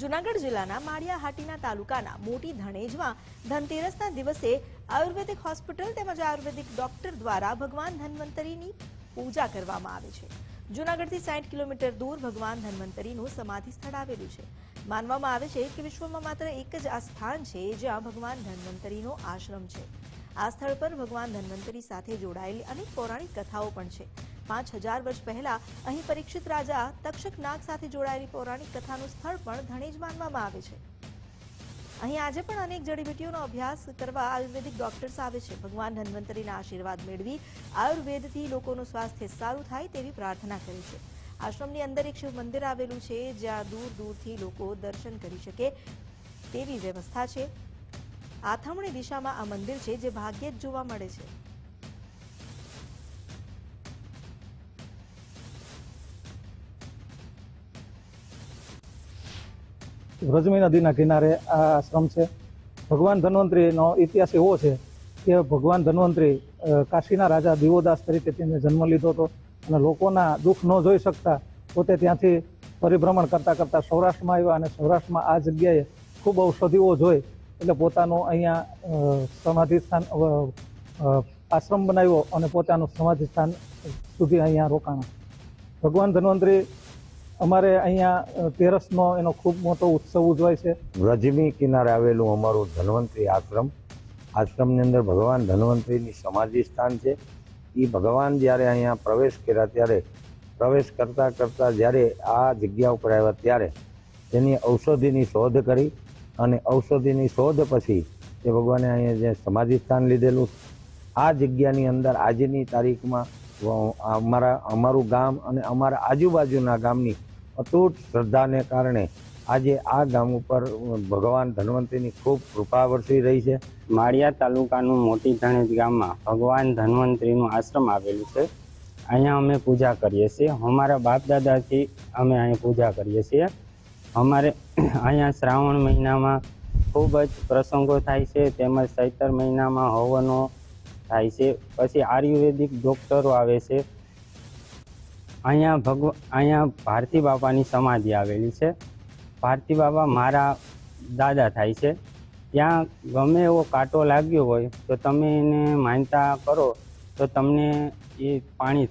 જુનાગઢ જિલ્લાના માળિયાહાટીના તાલુકાના મોટી ધણેજમાં ધનતેરસના દિવસે આયુર્વેદિક હોસ્પિટલ તેમજ આયુર્વેદિક ડોક્ટર દ્વારા ભગવાન ધન્વંતરીની પૂજા કરવામાં આવે છે. જુનાગઢથી સાઠ કિલોમીટર દૂર ભગવાન ધન્વંતરીનું સમાધિ સ્થળ આવેલું છે. માનવામાં આવે છે કે વિશ્વમાં માત્ર એક જ આ સ્થાન છે જ્યાં ભગવાન ધન્વંતરીનો આશ્રમ છે. આ સ્થળ પર ભગવાન ધન્વંતરી સાથે જોડાયેલી અનેક પૌરાણિક કથાઓ પણ છે. પાંચ હજાર વર્ષ પહેલા અહીં પરીક્ષિત રાજા તક્ષક નાગ સાથે જોડાયેલી પૌરાણિક કથાનું સ્થળ પણ ધણેજ માનવામાં આવે છે. અહીં આજે પણ અનેક જડીબુટીઓનો અભ્યાસ કરવા આયુર્વેદિક ડોક્ટર્સ આવે છે. ભગવાન ધન્વંતરીના આશીર્વાદ મેળવી આયુર્વેદથી લોકોનું સ્વાસ્થ્ય સારું થાય તેવી પ્રાર્થના કરે છે. આશ્રમની અંદર એક શિવ મંદિર આવેલું છે, જ્યાં દૂર દૂરથી લોકો દર્શન કરી શકે તેવી વ્યવસ્થા છે. આથમણી દિશામાં આ મંદિર છે, જે ભાગ્યે જ જોવા મળે છે. વ્રજમી નદીના કિનારે આ આશ્રમ છે. ભગવાન ધન્વંતરીનો ઇતિહાસ એવો છે કે ભગવાન ધન્વંતરી કાશીના રાજા દિવોદાસ તરીકે તેને જન્મ લીધો હતો અને લોકોના દુઃખ ન જોઈ શકતા પોતે ત્યાંથી પરિભ્રમણ કરતાં કરતાં સૌરાષ્ટ્રમાં આવ્યા અને સૌરાષ્ટ્રમાં આ જગ્યાએ ખૂબ ઔષધિઓ જોઈ એટલે પોતાનું અહીંયા સમાધિ સ્થાન આશ્રમ બનાવ્યો અને પોતાનું સમાધિ સ્થાન સુધી અહીંયા રોકાણ. ભગવાન ધન્વંતરી અમારે અહીંયા તેરસનો એનો ખૂબ મોટો ઉત્સવ ઉજવાય છે. વ્રજની કિનારે આવેલું અમારું ધન્વંતરી આશ્રમ. આશ્રમની અંદર ભગવાન ધન્વંતરીની સમાધિ સ્થાન છે. એ ભગવાન જ્યારે અહીંયા પ્રવેશ કર્યા, ત્યારે પ્રવેશ કરતા કરતાં જ્યારે આ જગ્યા ઉપર આવ્યા ત્યારે તેની ઔષધિની શોધ કરી અને ઔષધિની શોધ પછી તે ભગવાને અહીંયા જે સમાધિ સ્થાન લીધેલું, આ જગ્યાની અંદર આજની તારીખમાં અમારા, અમારું ગામ અને અમારા આજુબાજુના ગામની અતૂટ શ્રદ્ધાને કારણે આજે આ ગામ ઉપર ભગવાન ધન્વંતરીની ખૂબ કૃપા વરસી રહી છે. માળિયા તાલુકાનું મોટી ધણેજ ગામમાં ભગવાન ધન્વંતરીનું આશ્રમ આવેલું છે. અહીંયા અમે પૂજા કરીએ છીએ. અમારા બાપ દાદાથી અમે અહીં પૂજા કરીએ છીએ. અમારે અહીંયા શ્રાવણ મહિનામાં ખૂબ જ પ્રસંગો થાય છે. તેમજ ચૈતર મહિનામાં હવનો થાય છે. પછી આયુર્વેદિક ડોક્ટરો આવે છે. અહીંયા ભગવ, અહીંયા ભારતી બાપાની સમાધિ આવેલી છે. ભારતી બાપા મારા દાદા થાય છે. ત્યાં ગમે એવો કાંટો લાગ્યો હોય તો તમે એને માનતા કરો તો તમને એ પાણી